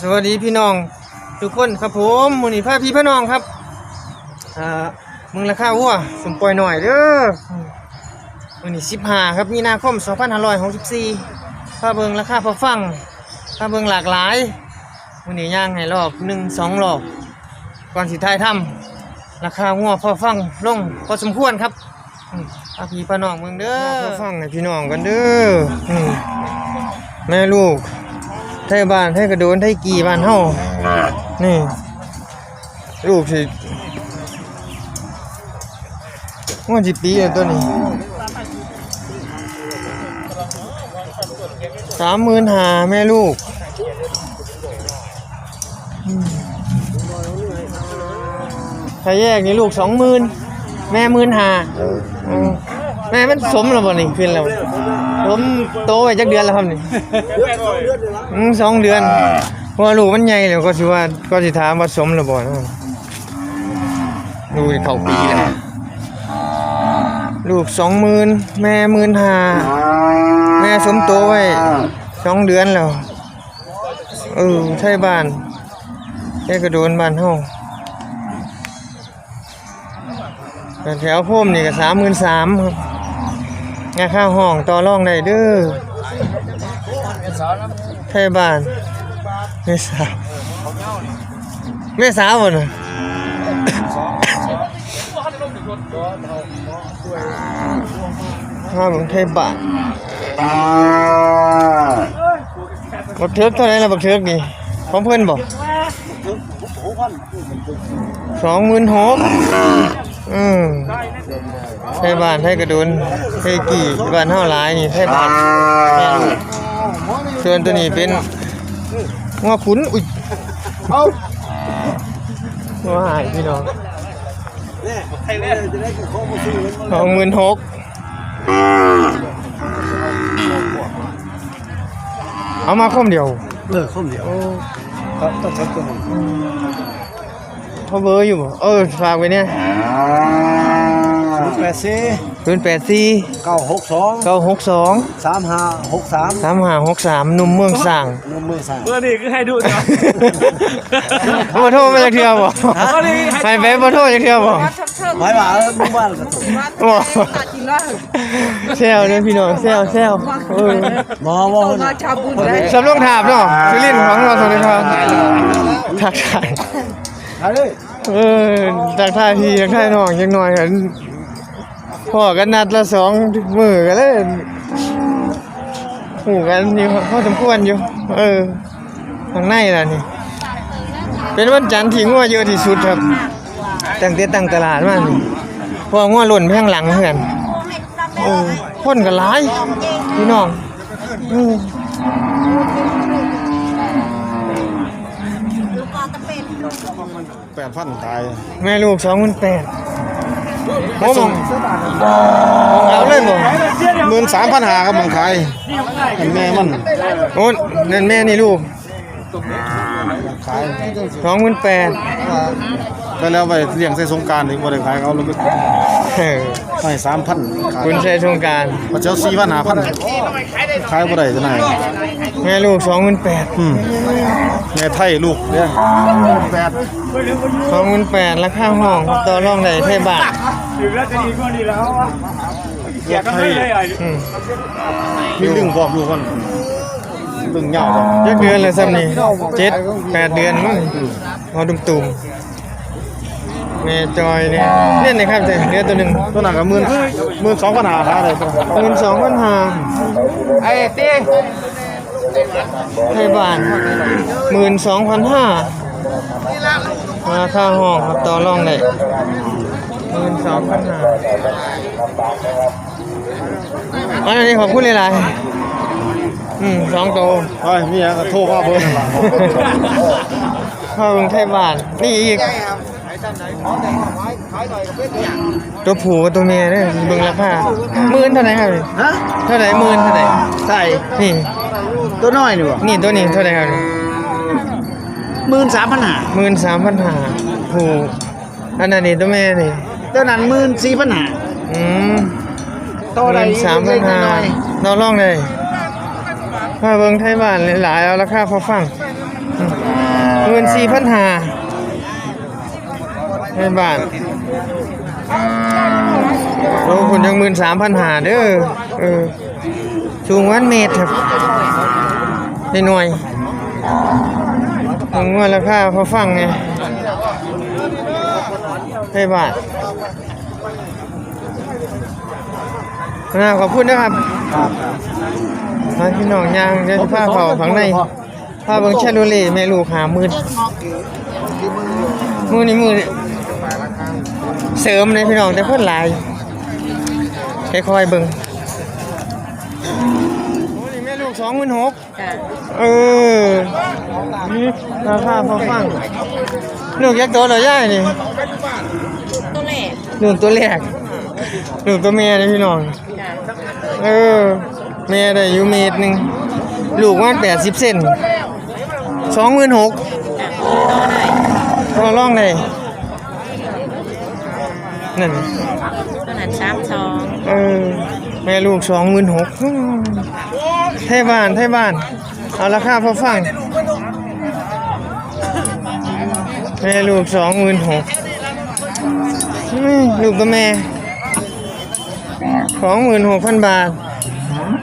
สวัสดีพี่น้องทุกคนครับผมมื้อนี้พาพี่พี่น้องครับมึงราคาวัวสมปล่อยหน่อยเด้อมื้อนี้15ครับมีนาคม2564พาเบิงราคาพอฟังพาเบิงหลากหลายมื้อนี้ย่างให้รอบ1 2รอบก่อนสิท้ายทำราคาวัวพอฟังลงพอสมควรครับอืมพาพี่พี่น้องเบิ่งเด้อพอฟังให้พี่น้องกันเด้อแม่ลูก ไทยบ้านไทยกระโดนไทยกี่บ้านเฮานี่ลูกสิว่าสิปีแล้วตัวนี้สามหมื่นหาแม่ลูกอืมถ้าแยกนี่ลูกสองหมื่นแม่หมื่นหาอืมแม่มันสมแล้วบ่นี่ขึ้นแล้ว ผมโตไปจักเดือนแล้วครับนี่อืมสองเดือนเพราะว่าลูกมันใหญ่แล้วก็สิว่าก็สิถามว่าสมหรือบ่นะลูกนี่เข้าปีแล้วลูกสองหมื่นแม่หมื่นห้าแม่สมโตไว้สองเดือนแล้วเออใช่บ้านแค่กระโดนบ้านเฮาแต่แถวโพมนี่ก็สามหมื่นสามครับ งาค่าห้องต่อรองได้เด้อไทยบ้านแม่สาวแม่สาวบ่น่ะมาเบิ่งไทยบ้านบักเทือกเท่าไหร่ล่ะบักเทือกนี่ของเพิ่อนบ่สองหมื่นหก อืมไทยบ้านไทยกระดุนไทยกี่บ้านเฮาหลายนี่ไทยบ้านแม่ลูกส่วนตัวนี้เป็นงัวขุนอุ้ยเอางัวหายพี่น้องสองหมื่นหกเอามาคมเดียวเออข้มเดียวครับต้องใช้ตัวหนึ่งเขาเบอร์อยู่บ่เออฝากไว้เนี่ยศูนย์ แปดสี่ศูนย์แปดสี่เก้าหกสองเก้าหกสองสามห้าหกสามสามห้าหกสามหนุ่มเมืองสร้างน้ำมือสั่งเมื่อนี่คือให้ดูเนาะบ่โทรมาจากเทื่อบ่ให้ไปบ่โทรจากเทื่อบ่หมายว่ามุ่งบ้านกับตัวโอ้แซวเนี่ยพี่น้องแซวแซวเออหมอว่าคนสำรองถามเนาะซิลินของเราสวัสดีครับทักทายหา เออทักทายพี่ทักทายน้องยังหน่อยเห็นพ่อกันนัดละสองมือกันเลยหูกันอยู่พอสมควรอยู่ เออทางในล่ะนี่ เป็นวันจันทร์ที่งัวเยอะที่สุดครับ ตั้งแต่ตั้งตลาดมานี่เพราะว่างัวหล่นไปข้างหลังเพื่อนเออคนก็หลายพี่น้องอืม แปด พันตายแม่ลูกสองหมื่นแปดโอ้มองเอาเลยบ่หมื่นสามพันหาครับมองขายแม่มันโอ้นั่นแม่นี่ลูก ขายสองหมื่นแปดไปแล้วไปเลี้ยงใส่สงการอีกบ่ได้ขายเขาลงไปให้สามพันขายคุณชัยสงกรารมาเจ้าสี่พันหาพันขายบ่ได้จะไหนแม่ลูกสองหมื่นแปดอืมแม่ไทยลูกเนี่ยแปดสองหมื่นแปดราคาห้องต่อรองได้เท่บาทถึงแล้วจะดีกว่านี้แล้วอะเกียร์กันเลยอะอืมมีดึงพร้อมลูกมัน ดึงยาวครับเจ็ดเดือนเลยซ้ำนี่เจ็ดแปดเดือนมั้งเอาตุ่มตุ่มๆแม่จอยเนี่ยเนี่ยนะครับเจ้เนื้อตัวหนึ่งตัวนั้นก็หมื่นหมื่นสองพันหาขายได้ตัวหมื่นสองพันห้าไอ้ตีไทยบ้านหมื่นสองพันห้าราคาห้องครับต่อรองได้หมื่นสองพันห้าอันนี้ขอบคุณหลายๆ อืมสองโตวเฮ้ยมีอะไรก็โทรมาเพิ่นนั่นล่ะข้าวเมืองไทยบ้าน นี่อีก ตัวผูกับตัวเมียเนี่ยเบิ่งราคาหมื่นเท่าไหร่ครับนี่ฮะเท่าไหร่หมื่นเท่าไหร่ใส่นี่ ตัวน้อยนี่บ่นี่ตัวนี้เท่าไหร่ครับหมื่นสามพันหาหมื่นสามพันหาผูอันนั้นนี่ตัวแม่นี่ตัวนั้นหมื่นสี่พันหาอืมตัวใดสามพันหาน้อยเราลองเลย ถ้าเบิ่งไทยบ้านหลายๆเอาราคาพอฟังๆเงินสี่พันหาในบ้านโอ้คุณยังหมื่นสามพันหาเด้อเออสูงวันเมตรครับได้หน่อยถึงว่าราคาพอฟังไงให้บาทนะขอบคุณนะครับ มาพี่น้องยางจะผ้าเขาข้างในผ้าเบิ้งแชลูเล่แม่ลูกหามือมือนี่มือนี่เสริมเลยพี่น้องแต่เพิ่นหลายค่อยๆเบิ้งโอ้นี่แม่ลูกสองหมื่นหกจ้ะเออนี่ราคาพอฟังลูกยักษ์โตเหรอย่ายนี่ตัวแรกลูกตัวแรกลูกตัวแม่เลยพี่น้องจ้ะเออ แม่ได้อยู่เมตรหนึ่งลูกมันแปดสิบเซนสองหมื่นหกจ้ะต่อได้ก็ร่องได้นั่นตัวนั้นสามสองเออแม่ลูกสองหมื่นหกไทยบ้านไทยบ้าน เอาราคาพอฟัง แม่ลูกสองหมื่นหกลูกตัวแม่สองหมื่นหกพันบาท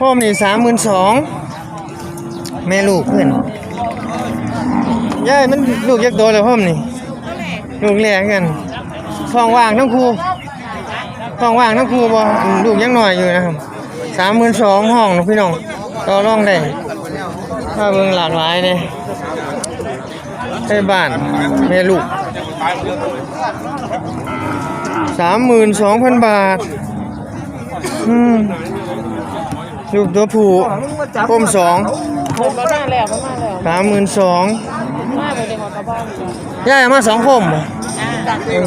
พ่อมนี่สามหมื่นสองแม่ลูกเพื่อนยายมันลูกยักษ์โตแล้วพ่อมนี่ลูกแรกกันท้องว่างทั้งครูท้องว่างทั้งครูบ่อืมลูกยังน้อยอยู่นะครับสามหมื่นสองห้องนะพี่น้องก็ร้องได้ถ้าเบิ่งหลากหลายเนี่ยให้บ้านแม่ลูกสามหมื่นสองพันบาท อืม ลูกตัวผู้ก้มสองผมมาได้แล้วมาแล้วสามหมื่นสองมาไปเลยหมดกระบ้องย่ายเอามาสองคมบ่จ้ะเออ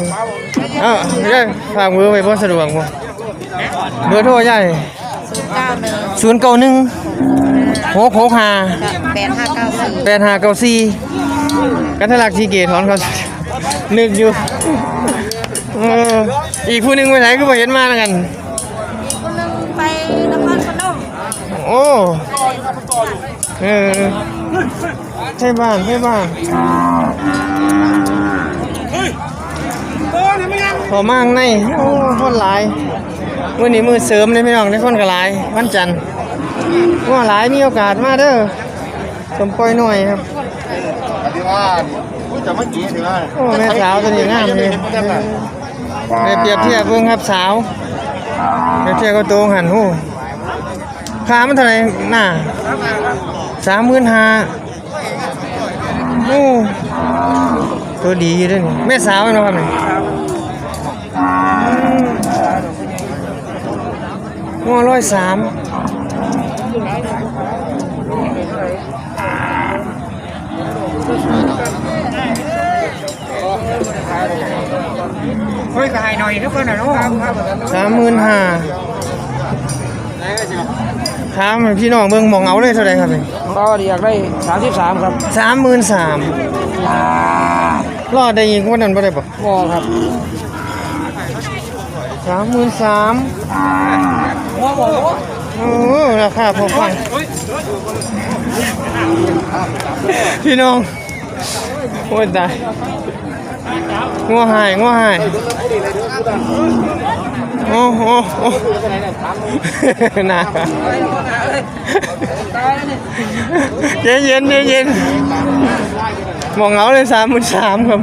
เอ้าย่ายฝากเบอร์ไว้บ่สะดวกบ่เบอร์โทรย่ายศูนย์เก้าหนึ่ง091 665แปดห้าเก้าสี่แปดหาเก้าสี่กันทะลักทีเกตถอนเขานึกอยู่เอออีกผู้หนึ่งไปไหนก็บ่เห็นมาแล้วกัน อ้เออใช่บ้านใช่บ้านพอมางในโอ้คนหลายวันนี้มือเสริมเลยพี่น้องได้คนก็หลายวันจันทร์ว่าหลายมีโอกาสมาเด้อสมปล่อยหน่อยครับที่ว่าจะมากี่ถึงว่าโอ้แม่สาวตัวนี้งามเลยไปเปรียบเทียบเบิ่งครับสาวเปรียบเทียบก็โตหันหู ค่ามันเท่าไหร่น่ะสามหมื่นห้าโอ้ตัวดีอยู่เด้วยนี่แม่สาวเนาะครับนี่งัวร้อยสามเฮ้ยถ่ายหน่อยทุกคนหน่อยน้องสามหมื่นห้า ถามให้พี่น้องเบิ่งหมองเอาเลยเท่าไหร่ครับนี่ก็อยากได้สามสิบสามครับสามหมื่นสามรอดได้อีกวันนั้นบ่ได้ปะงอครับสามหมื่นสามงอหมูโอ้ราคาพอฟังพี่น้องโอ้ยตาย งัวหายงัวหายโอ้โหโอ้น่าเย็นเย็นเย็นเย็นมองเงาเลยสามหมื่นสามครับ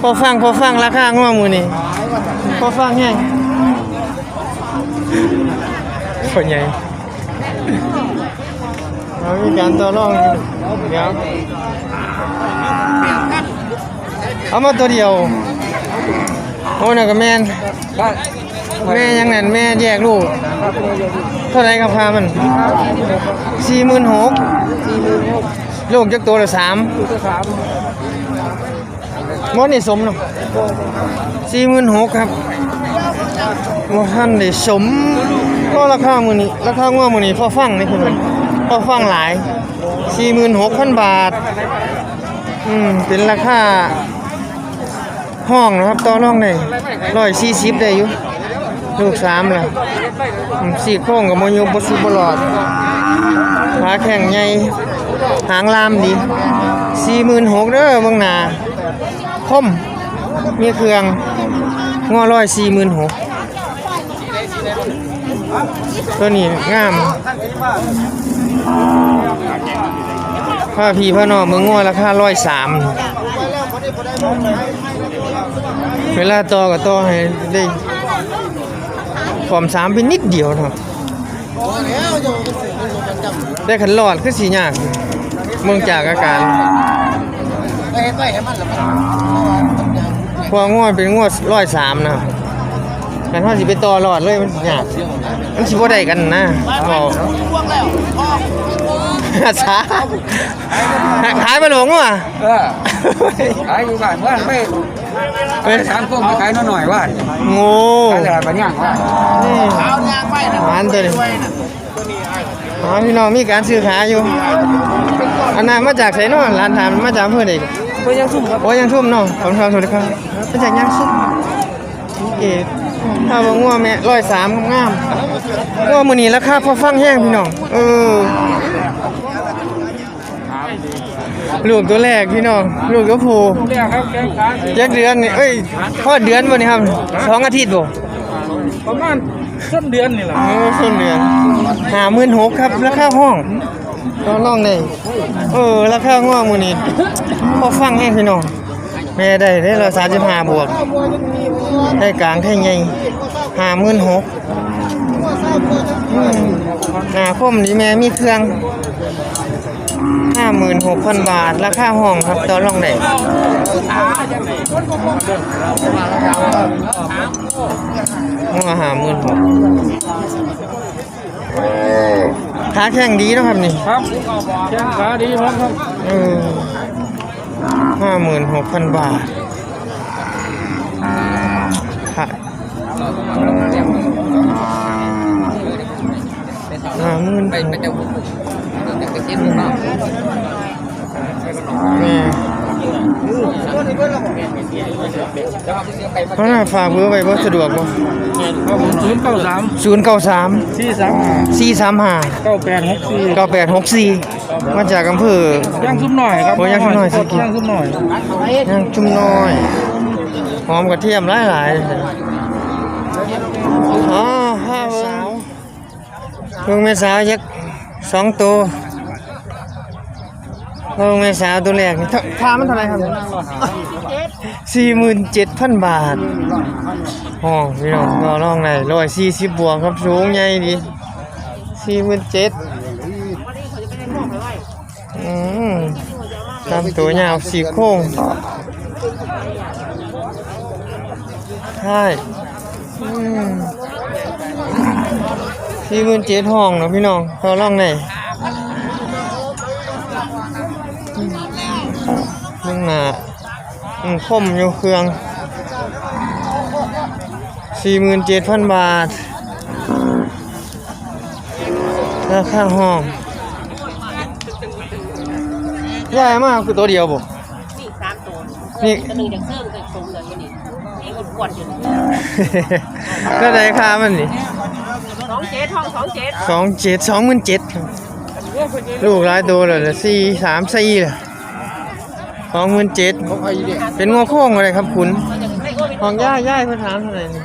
พอฟังพอฟังราคางัวมือนี่พอฟังไงคนใหญ่เรามีการต่อรองเดี๋ยว เอามาตัวเดียวโอ้น่ะก็แม่นแม่ยังนั่นแม่แยกลูก เท่าไรกับพามันสี่หมื่นหกลูกจักตัวละสามมดนี่สมเนาะสี่หมื่นหกครับว่าท่านได้สมก็ราคามือนี้ราคางัวมือนี้พอฟังนี่คือมันพอฟังหลายสี่หมื่นหกพันบาท อืม เป็นราคา ห้องนะครับต่อรองได้ร้อยสี่สิบได้อยู่ลูกสามล่ะสี่โค้งกับมยุบสุบลอดขาแข็งใหญ่หางลามดีสี่หมื่นหกเด้อเบางนาคมมีเครื่องงัวร้อยสี่หมื่นหกตัวนี้งามผ้าพี่ผ้านอกเมืองงัวราคาร้อยสาม เวลาต่อก็ต่อให้ได้ความสามเป็นนิดเดียวเนาะได้ขันหลอดคือสีหยากเมืองจากอาการพวงวดเป็นงวดร้อยสามนะกันถ้าสิไปต่อหลอดเลยมันยากมันสิบ่ได้กันนะบอกช้าขายไปหลงว่ะ ขายอยู่บ้านว่าไม่เฮ้ยสามกุ้งมาขายน้อยหน่อยว่าโง่ขายตลาดบ้านย่างว่านี่หวานตัวนี้อ๋อพี่น้องมีการซื้อขายอยู่ อันนั้นมาจากไสเนาะร้านทานมาจากอำเพื่อใดก็ยังซุ่มครับโอ้ยังทุ่มเนาะขอบคุณครับสวัสดีครับมาจากย่างซุปเอ๋ถ้าบ่งัวแม่ร้อยสามงามๆงัวมื้อนี้ราคาพอฟังแห้งพี่น้อง เออ ลูกตัวแรกพี่น้องลูกตัวผู้เรียกครับแกงขาจักเดือนนี่เอ้ยพอดเดือนบ่นี่ครับสองอาทิตย์บ่ประมาณต้นเดือนนี่แหละโอ้ส้นเดือน56,000ครับราคาห้องต่อรองได้เออราคางัวมื้อนี้พอฟังแห้งพี่น้องแม่ได้ได้ร้อยสามสิบห้าบวกได้กลางไทยใหญ่ห้าหมื่นหกหน้าคมนี่แม่มีเครื่อง ห้าหมื่นหกพันบาท ราคาห้องครับต่อรองได้หัวห้าหมื่นหกขาแข็งดีเนาะครับนี่ครับแกงขาดีครับครับเออห้าหมื่นหกพันบาทค่ะห้าหมื่น แม่เพราะน่าฝากเบอร์ไว้บ่สะดวกบ่ครับผมศูนย์เก้าสามศูนย์เก้าสามสี่สามห้าสี่สามห้าเก้าแปดหกสี่เก้าแปดหกสี่มาจากอำเภอย่างซุ่มหน่อยครับโอ้ย่างซุ่มหน่อยสิย่างซุ่มหน่อยย่างจุ่มน้อยหอมกระเทียมหลายหลายๆอ๋อห้าสาวเพิ่งแม่สาวยักษ์สองตัว เพิ่งแม่สาวตัวแรกนี่ทาค่ามันเท่าไหร่ครับสี่หมื่นเจ็ดพันบาทห้องพี่น้องก็ลองไหนร้อยสี่สิบบวกครับสูงใหญ่ดีสี่หมื่นเจ็ดอืมตามตัวยาวสี่โค้งใช่สี่หมื่นเจ็ดห้องเนาะพี่น้องเขาล่องไหน หนาอืมคมอยู่เครื่องสี่หมื่นเจ็ดพันบาท ราคาห้องใหญ่มากคือตัวเดียวบ่นี่สามตัวนี่ตัวหนึ่งจากเสื่อมกับสูงเลยนี่นี่กวดอยู่ก็ได้ค่ามันนี่สองเจ็ดห้องสองเจ็ดสองเจ็ดสองหมื่นเจ็ดลูกหลายตัวเลยสี่สามสี่เลย สองหมื่นเจ็ดเป็นงอโค้งอะไรครับคุณของย่าย่ายเพื่อถามเท่าไหร่นี่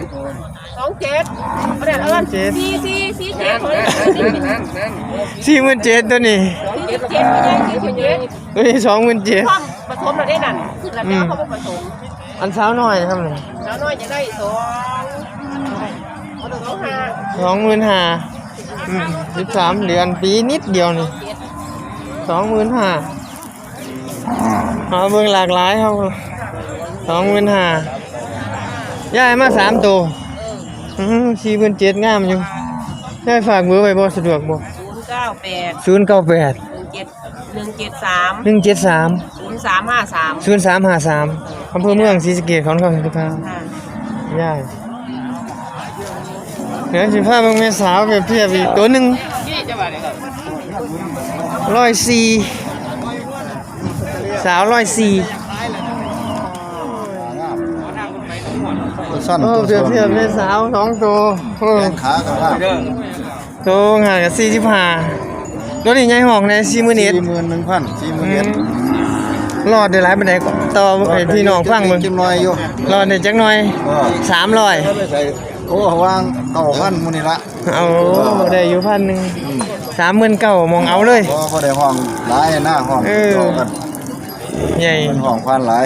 สองเจ็ดประเด็นเอิญสี่สี่สี่เจ็ดเลยสี่หมื่นเจ็ดตัวนี้สี่เจ็ดเจ็ดไม่ใช่สี่เจ็ดตัวนี้สองหมื่นเจ็ดความผสมเราได้นั่นคือแล้วแต่เขาผสมอันเช้าหน่อยครับนี่แล้วน้อยจะได้สองสองห้าสองหมื่นห้าสิบสามเดือนปีนิดเดียวนี่สองหมื่นห้า เอาเบิ่งหลากหลายครับสองหมื่นห้าย่ายมาสามตัวสี่หมื่นเจ็ดงามอยู่ย่ายฝากเบอร์ไว้บ่สะดวกบ่ศูนย์เก้าแปดศูนย์เก้าแปดหนึ่งเจ็ดหนึ่งเจ็ดสามหนึ่งเจ็ดสามศูนย์สามห้าสามศูนย์สามห้าสามอำเภอเมืองศรีสะเกษของนครศรีธรรมราชค่ะย่ายเดี๋ยวสิพาเบิ่งแม่สาวไปเพียบอีกตัวหนึ่งร้อยสี่ สาวร้อยสี่สั้นโอ้ตัวเพียบเพียบแม่สาวสองตัวโอ้แขนขากับว่าตัวห่างกันสี่สิบห้าตัวนี้ใหญ่ห้องในสี่หมื่นเอ็ดสี่หมื่นหนึ่งพันสี่หมื่นเอ็ดรอดได้หลายปานใดก็ต่อให้พี่น้องฟังมึงจิ้มน้อยอยู่รอดได้จักหน่อยก็สามร้อยถ้าไปใส่โอ้วางเก้าพันมูนี่ละเอาได้อยู่พันหนึ่งสามหมื่นเก้ามองเอาเลยก็พอได้ห้องหลายหน้าห้องเออจอกัน ใหญ่เป็นห้องพันหลาย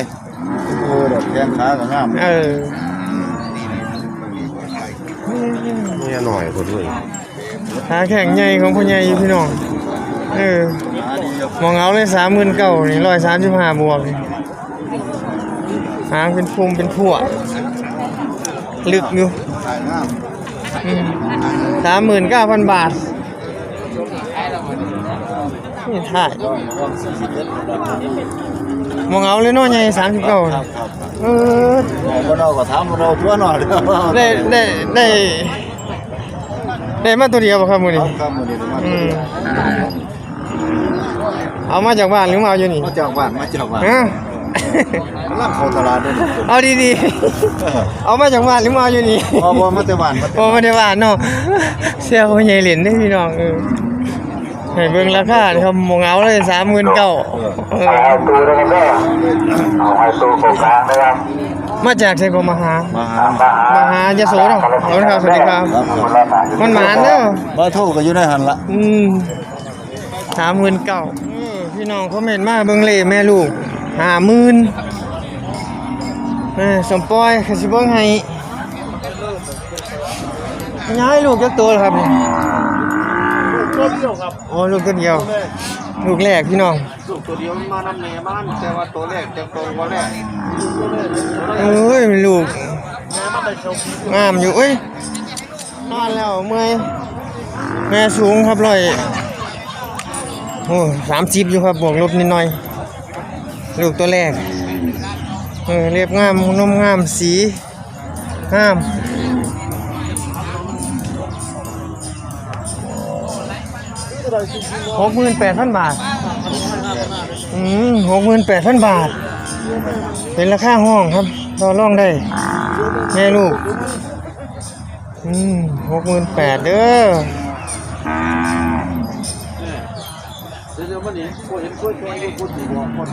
โอ้ดอกแข้งขาก็งามเออนี่หน่อยคนด้วยขาแข็งใหญ่ของพ่อใหญ่อยู่พี่น้องเออหาดีอยู่มองเอาเลยสามหมื่นเก้านี่ร้อยสามสิบห้าบวกนี่หางเป็นภูมิเป็นพวกลึกอยู่ขายงามสามหมื่นเก้าพันบาทนี่ถ่าย มองเอาเลยเน้อยใหญ่สามสิบเก้าครับครับเออก็เราก็ถามเราทั่วหน่อยเด้อได้ได้ได้ได้มาตัวเดียวป่ะครับมือคนี้รับครับมื้อนี้มาอืมเอามาจากบ้านหรือมาเอาอยู่นี่มาจากบ้านมาจากบ้านฮะกำลังเข้าตลาดเด้อเอาดีๆ เอามาจากบ้านหรือมาเอาอยู่นี่บ่บ่มาแต่บ้านมาแต่โอ้ไม่ได้บ้านเนาะเสียคนใหญ่เหรียญได้พี่น้องเออ ให้เบิ่งราคาเด้อครับมองเอาเลยสามหมื่นเก้าเอาตัวแล้วกันเด้อเอาให้ตัวตรงกลางนะครับมาจากไชโกมาหา มาหามาหายโสเนาะขอบคุณครับสวัสดีครับ มันหมานเด้อบ่โทรก็อยู่ในหันละอืมสามหมื่นเก้าพี่น้องคอมเมนมาเบิ่งเล่แม่ลูกห้าหมื่นเออสมปอยคือสิเบิ่งให้ย้ายลูกจักตัวครับนี่ ตัวเดียวครับโอ้ลูกตัวเดียวลูกแรกพี่น้องลูกตัวเดียวมันมานำแม่มันแต่ว่าตัวแรกจะโตกว่าแรกเอ้ยลูกแม่มันไปชมงามอยู่เอ้ยนอนแล้วเมื่อยแม่สูงครับร้อยโอ้สามสิบอยู่ครับบวกลบนิดหน่อย ลูกตัวแรกเออเรียบงามนมงามสีงาม หกหมื่นแปดพันบาท อืมหกหมื่นแปดพันบาท เป็นราคาห้องครับต่อรองได้ แม่ลูก อืมหกหมื่นแปดเด้อเดี๋ยวมันนี่กูเห็นกล้วยตัวอยู่กูถือว่าคน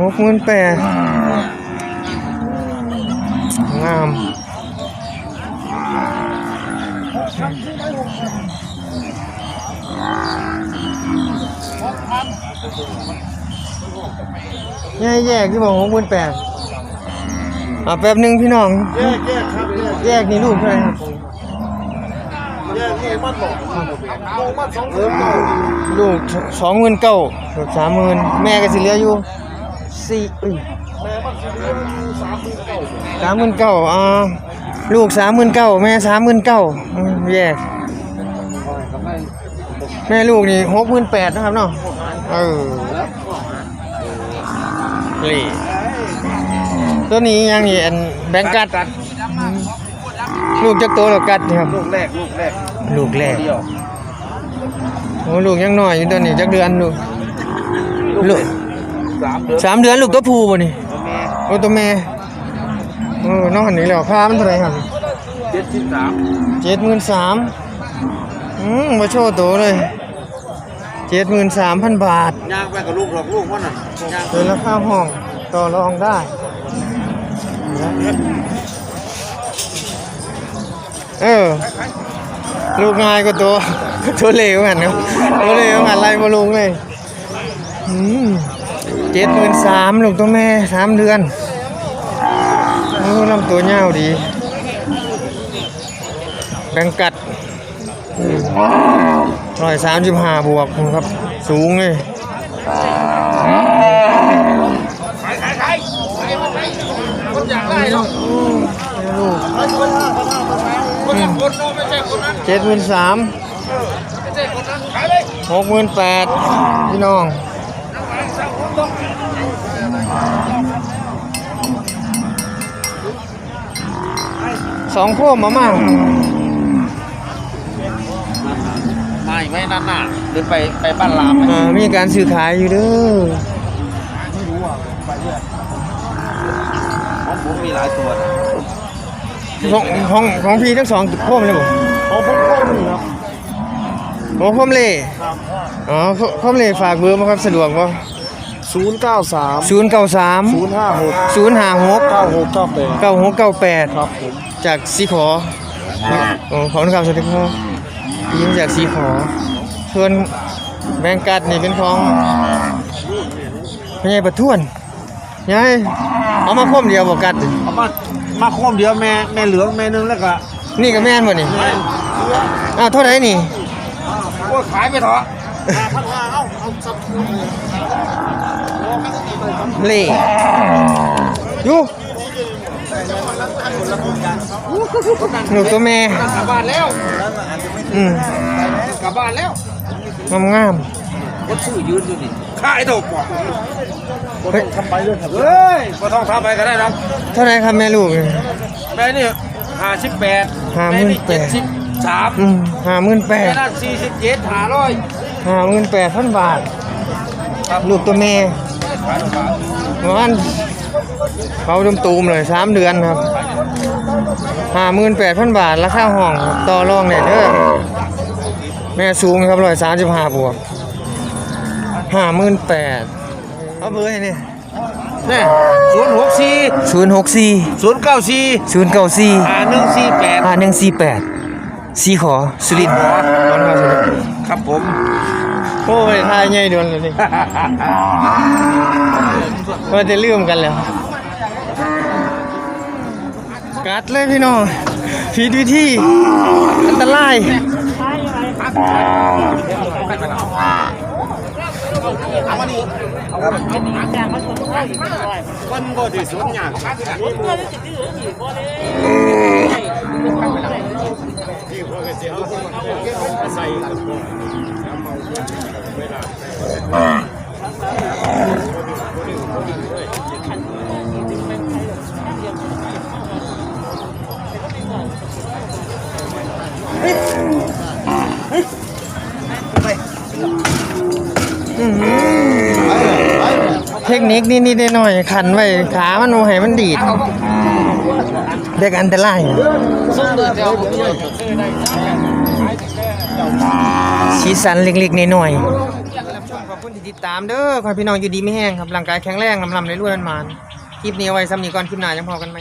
หกหมื่นแปดงาม แยกแยกที่บอกหกหมื่นแปดอะแป๊บหนึ่งพี่น้อง แยกแยกครับแยกแยกนี่ลูกเท่าไหร่ครับแยกนี่มันบอกโลมันสองเทิมเก่าลูกสองหมื่นเก้าลูกสามหมื่นแม่ก็สิเหลืออยู่สี่อุ้ยแม่มันสิเรียนสามหมื่นเก่าสามหมื่นเก้าอ่าลูกสามหมื่นเก้าแม่สามหมื่นเก้าแยก แม่ลูกนี่หกหมื่นแปดนะครับเนาะเออนี่ตัวนี้ยังนี่อันแบงกัดอืมลูกจักโตแล้วกัดนี่ครับลูกแรกลูกแรกลูกแรกเดียวโอ้ลูกยังน้อยอยู่ตัวนี้จักเดือนลูกลูกสามเดือนสามเดือนลูกตัวผู้บ่นี่แม่โอ้ตัวแม่โอ้น้องหันนี้แล้วค่ามันเท่าไหร่ครับเจ็ดสิบสามเจ็ดหมื่นสามอืมมาโชว์ตัวเลย เจ็ดหมื่นสามพันบาทย่างไปกับลูกหรอกลูกมันน่ะย่างเป็นราคาห้องต่อรองได้เออลูกง่ายกว่าตัวตัวเล็วหันครับตัวเล็วหันไล่มาลุงเลยอืมเจ็ดหมื่นสามลูกตัวแม่สามเดือนโอ้ลำตัวยาวดีแบงกัด ร้อยสามสิบห้าบวกครับ สูงเลยเจ็ดหมื่นสามหกหมื่นแปดพี่น้องสองโคมมามา ไม่ไม่นั่นน่ะหรือไปไปบ้านลามไหมอ่ามีการซื้อขายอยู่เด้อของผมมีหลายตัวนะของของของพี่ทั้งสองโคมเลยบ่ของผมก็มีครับโอ้คอมเล่อ๋อคอมเล่ฝากเบอร์มาครับสะดวกบ่ศูนย์เก้าสาม093ศูนย์ห้าหก056เก้าหกเก้าแปด9698ครับผมจากสีขอโอ้ขอบคุณครับสวัสดีครับ ยิงจากสีขอส่วนแบงกัดนี่เป็นของพญายประท้วนยายเอามาคมเดียวบอกกัดดิเอามามาโคมเดียวแม่แม่เหลืองแม่นึงแล้วก็นี่ก็แม่นบ่นี่อ้าวเท่าไหร่นี่โอ้ยขายไปเถอะพันห้าเอาเอาสับเล่อยู่ หนูตัวแม่กลับบ้านแล้วอืมกลับบ้านแล้วงามงามก็ชื่อยืนอยู่นี่ขายถูกบอกๆเฮ้ยทำไปเลยครับเฮ้ยก็ต้องทำไปก็ได้นะเท่าไหร่ครับแม่ลูกแม่นี่ห้าสิบแปดห้าหมื่นแปดสิบสามอืมห้าหมื่นแปแม่ดนั่นสี่สิบเจ็ดห้าร้อยห้าหมื่นแปดพันบาทลูกตัวแม่ประมาณเขาดมตูมเลยสามเดือนครับ ห้าหมื่นแปดพันบาท ราคาห้องครับต่อรองเนี่ยเด้อแม่สูงครับร้อยสามสิบห้าบวกห้าหมื่นแปดเอาเบอร์ให้เนี่ยนี่ศูนย์หกสี่ศูนย์หกสี่ศูนย์เก้าสี่ศูนย์เก้าสี่ห้าหนึ่งสี่แปดห้าหนึ่งสี่แปดสี่ขอสุรินทร์ขอบคุณครับสุรินทร์ครับผมโอ้ยทายใหญ่ดวนเลยว่าจะลืมกันแล้ว กัดเลยพี่น้องผิดวิธีอันตรายมันบ่ด้สวนหยังเท คนิคนิดๆหน่อยขันไว้ขามันโอให้มันดีดเด็กอันตรายชีสันเล็กๆน้อยๆขอบคุณที่ติดตามเด้อขอพี่น้องอยู่ดีไม่แห้งครับร่างกายแข็งแรงลำลำในรุ่นมันคลิปนี้เอาไว้ซ้ำนี้ก่อนคลิปหน้ายังพอกันไหม